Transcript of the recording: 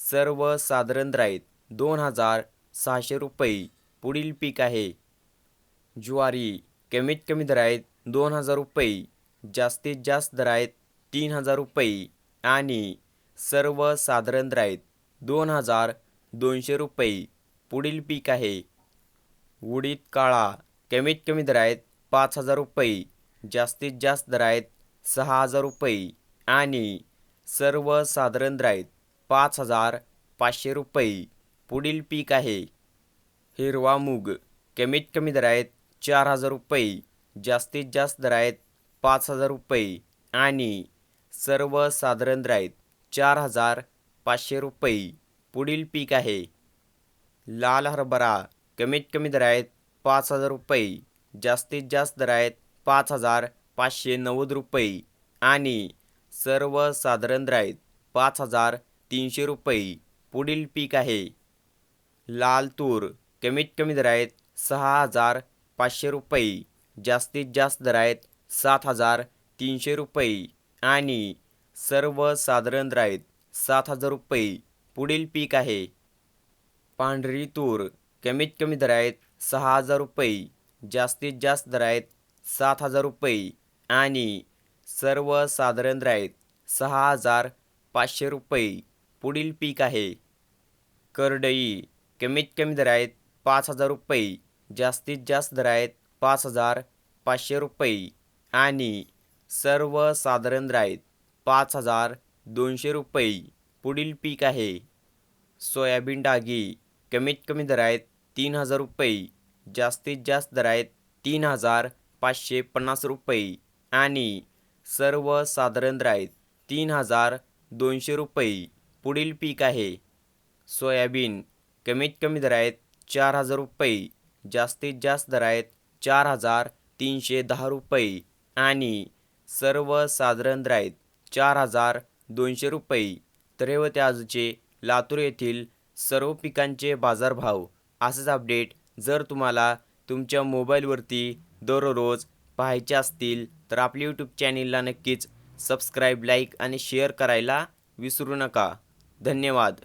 सर्वसाधारण साधारण आहेत दोन हजार सहाशे रुपये पुढील पीक आहे. ज्वारी कमीत कमी दर आहेत दोन हजार रुपये जास्तीत जास्त दर आहेत तीन हजार रुपये आणि सर्वसाधारण साधारण आहेत दोन हजार दोनशे रुपये पुढील पीक आहे. उडीद काळा कमीत कमी दर आहेत पाच हजार रुपये जास्तीत जास्त दर आहेत सहा हजार रुपये आणि सर्वसाधारण साधारण आहेत पाच हजार पाचशे रुपये. पुढील पीक आहे. हिरवा मूग. कमीत कमी दर आहेत चार हजार रुपये. जास्तीत जास्त दर आहेत पाच हजार रुपये. आणि सर्वसाधारण दर आहेत चार हजार पाचशे रुपये. पुढील पीक आहे. लाल हरभरा. कमीत कमी दर आहेत पाच हजार रुपये. जास्तीत जास्त दर आहेत पाच हजार पाचशे नव्वद रुपये. आणि सर्वसाधारण दर आहेत पाच हजार तीनशे रुपये. पुढील पीक आहे. लाल तूर. कमीत कमी दर आहेत सहा हजार पाचशे रुपये. जास्तीत जास्त दर आहेत सात हजार तीनशे रुपये. आणि सर्वसाधारण दर आहेत सात हजार रुपये. पुढील पीक आहे. पांढरी तूर. कमीत कमी दर आहेत सहा हजार रुपये. जास्तीत जास्त दर आहेत सात हजार रुपये. आणि सर्वसाधारण दर आहेत सहा हजार पाचशे रुपये. पुढील पीक आहे. करडई कमीत कमी दर आहेत पाच हजार रुपये जास्तीत जास्त दर आहेत पाच हजार पाचशे रुपये आणि सर्वसाधारण दर आहेत पाच हजार दोनशे रुपये. पुढील पीक आहे. सोयाबीन डागी कमीत कमी दर आहेत तीन हजार रुपये जास्तीत जास्त दर आहेत तीन हजार पाचशे पन्नास रुपये आणि सर्वसाधारण दर आहेत तीन हजार दोनशे रुपये. पुढील पीक आहे. सोयाबीन कमीत कमी दर आहेत चार हजार रुपये जास्तीत जास्त दर आहेत चार हजार तीनशे दहा रुपये आणि सर्वसाधारण दर आहेत चार हजार दोनशे रुपये. तर हे आजचे लातूर येथील सर्व पिकांचे बाजारभाव असेच अपडेट जर तुम्हाला तुमच्या मोबाईलवरती दररोज पाहायचे असतील तर आपल्या यूट्यूब चॅनेलला नक्कीच सबस्क्राईब लाईक आणि शेअर करायला विसरू नका. धन्यवाद.